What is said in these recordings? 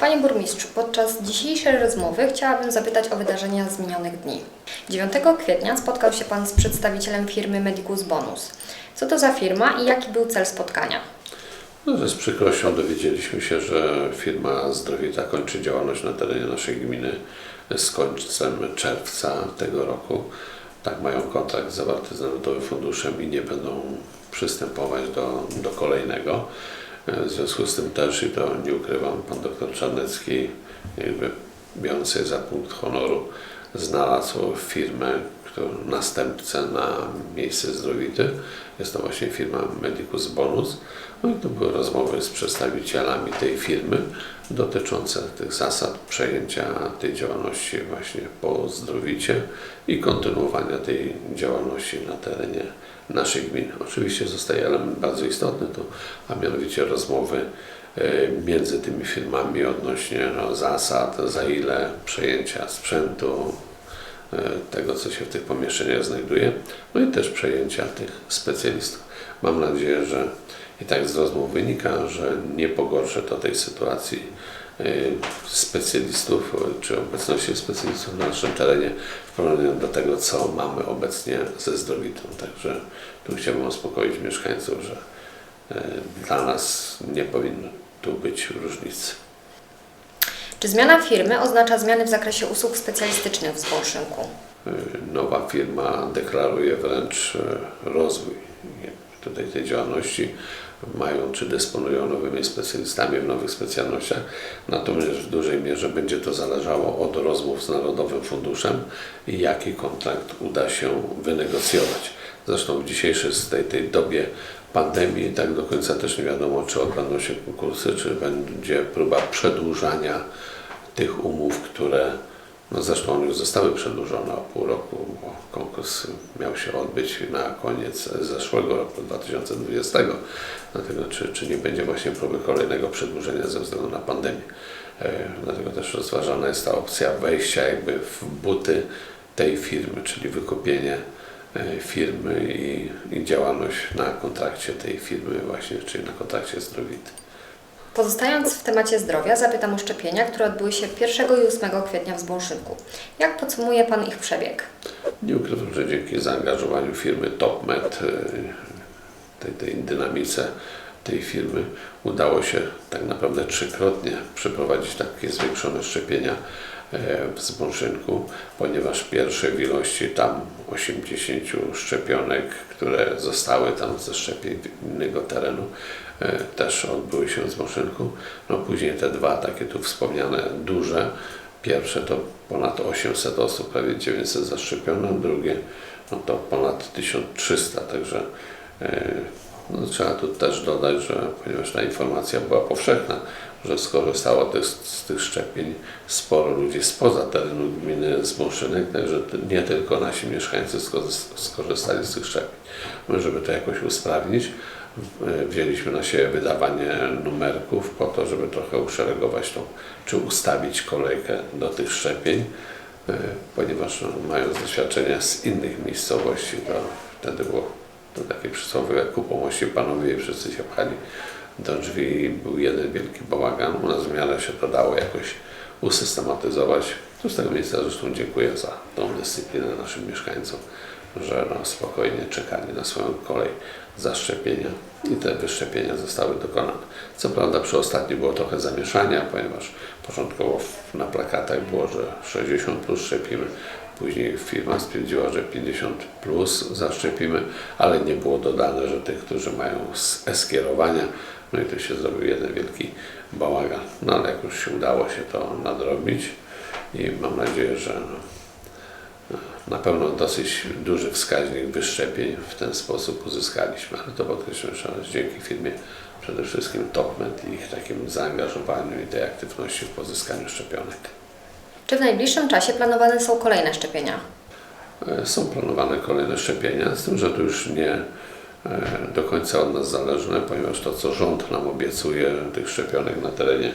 Panie burmistrzu, podczas dzisiejszej rozmowy chciałabym zapytać o wydarzenia z minionych dni. 9 kwietnia spotkał się Pan z przedstawicielem firmy Medicus Bonus. Co to za firma i jaki był cel spotkania? No, z przykrością dowiedzieliśmy się, że firma Zdrowita kończy działalność na terenie naszej gminy z końcem czerwca tego roku. Tak mają kontrakt zawarty z Narodowym Funduszem i nie będą przystępować do, do kolejnego. W związku z tym też, i to nie ukrywam, pan doktor Czarnecki, jakby biorąc za punkt honoru, znalazł firmę, którą następcę na miejsce zdrowity. Jest to właśnie firma Medicus Bonus. No i to były rozmowy z przedstawicielami tej firmy dotyczące tych zasad przejęcia tej działalności właśnie po zdrowicie i kontynuowania tej działalności na terenie naszej gminy. Oczywiście zostaje element bardzo istotny, to, a mianowicie rozmowy e, między tymi firmami odnośnie no, zasad, za ile przejęcia sprzętu, tego, co się w tych pomieszczeniach znajduje, no i też przejęcia tych specjalistów. Mam nadzieję, że i tak z rozmów wynika, że nie pogorszy to tej sytuacji e, specjalistów, e, czy obecności specjalistów na naszym terenie w porównaniu do tego, co mamy obecnie ze zdrowitą. Także tu chciałbym uspokoić mieszkańców, że e, dla nas nie powinno tu być różnicy. Czy zmiana firmy oznacza zmiany w zakresie usług specjalistycznych w Zbąszynku? Y, nowa firma deklaruje wręcz e, rozwój tutaj tej działalności. Mają czy dysponują nowymi specjalistami w nowych specjalnościach, natomiast w dużej mierze będzie to zależało od rozmów z Narodowym Funduszem i jaki kontrakt uda się wynegocjować. Zresztą w dzisiejszej tej, tej dobie pandemii tak do końca też nie wiadomo, czy odbędą się konkursy, czy będzie próba przedłużania tych umów, które no zresztą już zostały przedłużone o pół roku, bo konkurs miał się odbyć na koniec zeszłego roku, 2020. Dlatego czy, czy nie będzie właśnie próby kolejnego przedłużenia ze względu na pandemię. E, Dlatego też rozważana jest ta opcja wejścia jakby w buty tej firmy, czyli wykupienie firmy i, i działalność na kontrakcie tej firmy właśnie, czyli na kontrakcie zdrowity. Pozostając w temacie zdrowia, zapytam o szczepienia, które odbyły się 1 i 8 kwietnia w Zbąszynku. Jak podsumuje Pan ich przebieg? Nie ukrywam, że dzięki zaangażowaniu firmy TopMed, y, tej, tej dynamice tej firmy, udało się tak naprawdę trzykrotnie przeprowadzić takie zwiększone szczepienia e, w Zbąszynku, ponieważ pierwsze w ilości tam 80 szczepionek, które zostały tam ze szczepień innego terenu, e, też odbyły się w Zbąszynku. No później te dwa takie tu wspomniane duże, Pierwsze to ponad 800 osób, prawie 900 zaszczepiono, drugie no to ponad 1300, także e, no, trzeba tu też dodać, że ponieważ ta informacja była powszechna, że skorzystało tych, z tych szczepień sporo ludzi spoza terenu gminy Zbąszynek, także nie tylko nasi mieszkańcy skor- skorzystali z tych szczepień. My, żeby to jakoś usprawnić, e, wzięliśmy na siebie wydawanie numerków po to, żeby trochę uszeregować tą, czy ustawić kolejkę do tych szczepień, e, ponieważ no, mając doświadczenia z innych miejscowości, to wtedy było to takie przysłowiowe ku pomości panowie i wszyscy się pchali do drzwi był jeden wielki bałagan. U nas w miarę się to dało jakoś usystematyzować. Tu z tego miejsca zresztą dziękuję za tą dyscyplinę naszym mieszkańcom, że no, spokojnie czekali na swoją kolej zaszczepienia i te wyszczepienia zostały dokonane. Co prawda przy ostatnim było trochę zamieszania, ponieważ początkowo na plakatach było, że 60 plus szczepimy, później firma stwierdziła, że 50 plus zaszczepimy, ale nie było dodane, że tych, którzy mają e-skierowania, no i tu się zrobił jeden wielki bałagan. No ale jakoś się udało się to nadrobić i mam nadzieję, że no, na pewno dosyć duży wskaźnik wyszczepień w ten sposób uzyskaliśmy, ale to podkreślam jeszcze raz dzięki firmie przede wszystkim TopMed i ich takim zaangażowaniu i tej aktywności w pozyskaniu szczepionek. Czy w najbliższym czasie planowane są kolejne szczepienia? E, Są planowane kolejne szczepienia, z tym, że to już nie e, do końca od nas zależne, ponieważ to, co rząd nam obiecuje, tych szczepionek na terenie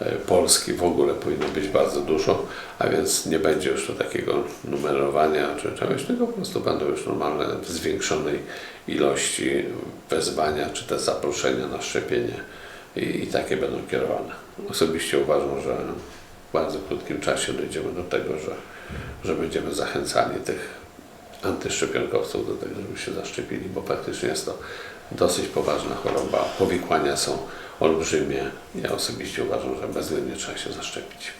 e, Polski w ogóle powinno być bardzo dużo, a więc nie będzie już to takiego numerowania czy czegoś, tylko po prostu będą już normalne w zwiększonej ilości wezwania czy te zaproszenia na szczepienie i, i takie będą kierowane. Osobiście uważam, że w bardzo krótkim czasie dojdziemy do tego, że, że będziemy zachęcali tych antyszczepionkowców do tego, żeby się zaszczepili, bo praktycznie jest to dosyć poważna choroba. Powikłania są olbrzymie. Ja osobiście uważam, że bezwzględnie trzeba się zaszczepić.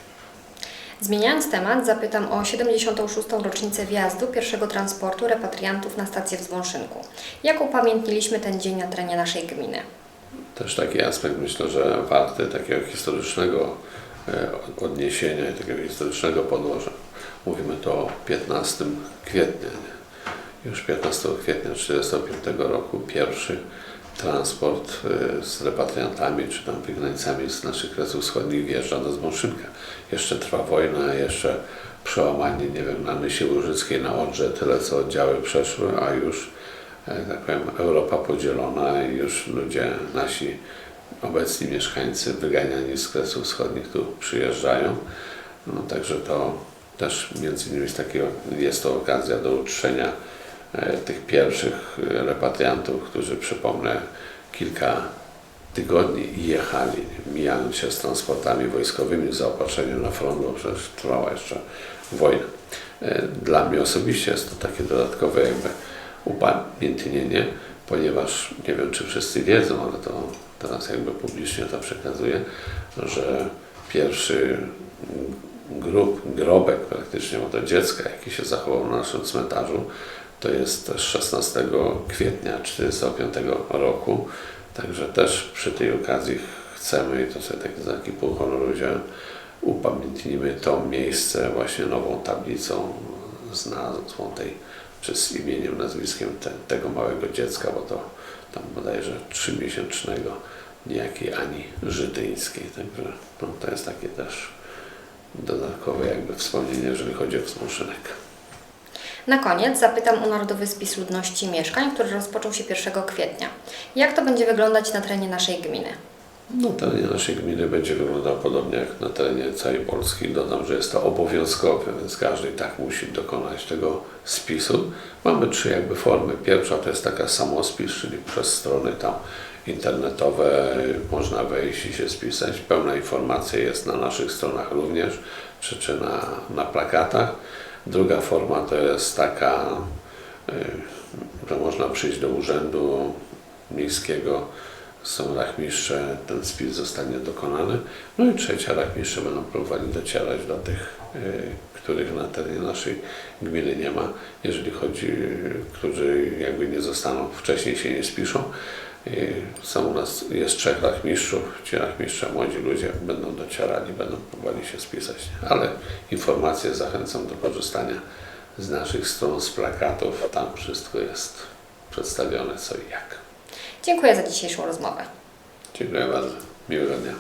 Zmieniając temat, zapytam o 76. rocznicę wjazdu pierwszego transportu repatriantów na stację w Zwąszynku. Jak upamiętniliśmy ten dzień na terenie naszej gminy? Też taki aspekt myślę, że warty takiego historycznego odniesienia i takiego historycznego podłoża. Mówimy to o 15 kwietnia. Nie? Już 15 kwietnia 1945 roku pierwszy transport e, z repatriantami czy tam wygnańcami z naszych kresów wschodnich wjeżdża do Zbąszynka. Jeszcze trwa wojna, jeszcze przełamanie, nie wiem, na Nysie Łużyckiej, na Odrze, tyle co oddziały przeszły, a już e, tak powiem, Europa podzielona i już ludzie, nasi obecni mieszkańcy wyganiani z kresów wschodnich tu przyjeżdżają. No, także to też między innymi jest, jest to okazja do uczczenia e, tych pierwszych repatriantów, którzy przypomnę kilka tygodni jechali, mijając się z transportami wojskowymi w zaopatrzeniu na front, bo przecież trwała jeszcze wojna. E, Dla mnie osobiście jest to takie dodatkowe jakby upamiętnienie, ponieważ nie wiem, czy wszyscy wiedzą, ale to teraz jakby publicznie to przekazuję, że pierwszy grób, grobek praktycznie, bo to dziecka, jaki się zachował na naszym cmentarzu, to jest też 16 kwietnia 1945 roku. Także też przy tej okazji chcemy, i to sobie taki znaki pół honoru wziąłem, upamiętnimy to miejsce właśnie nową tablicą z nazwą tej, czy z imieniem, nazwiskiem te, tego małego dziecka, bo to tam bodajże trzymiesięcznego, niejakiej Ani Żydyńskiej. Także no, to jest takie też dodatkowe jakby wspomnienie, jeżeli chodzi o Wzmoszynek. Na koniec zapytam o Narodowy Spis Ludności Mieszkań, który rozpoczął się 1 kwietnia. Jak to będzie wyglądać na terenie naszej gminy? Na terenie naszej gminy będzie wyglądał podobnie jak na terenie całej Polski. Dodam, że jest to obowiązkowe, więc każdy i tak musi dokonać tego spisu. Mamy trzy jakby formy. Pierwsza to jest taka samospis, czyli przez strony tam internetowe można wejść i się spisać. Pełna informacja jest na naszych stronach również, czy, czy na, na plakatach. Druga forma to jest taka, y, że można przyjść do urzędu miejskiego, są rachmistrze, ten spis zostanie dokonany. No i trzecia, rachmistrze będą próbowali docierać do tych, y, których na terenie naszej gminy nie ma, jeżeli chodzi, y, którzy jakby nie zostaną, wcześniej się nie spiszą. Y, Są u nas, jest trzech rachmistrzów, ci rachmistrze, młodzi ludzie będą docierali, będą próbowali się spisać. Ale informacje zachęcam do korzystania z naszych stron, z plakatów, tam wszystko jest przedstawione co i jak. Dziękuję za dzisiejszą rozmowę. Dziękuję bardzo. Miłego dnia.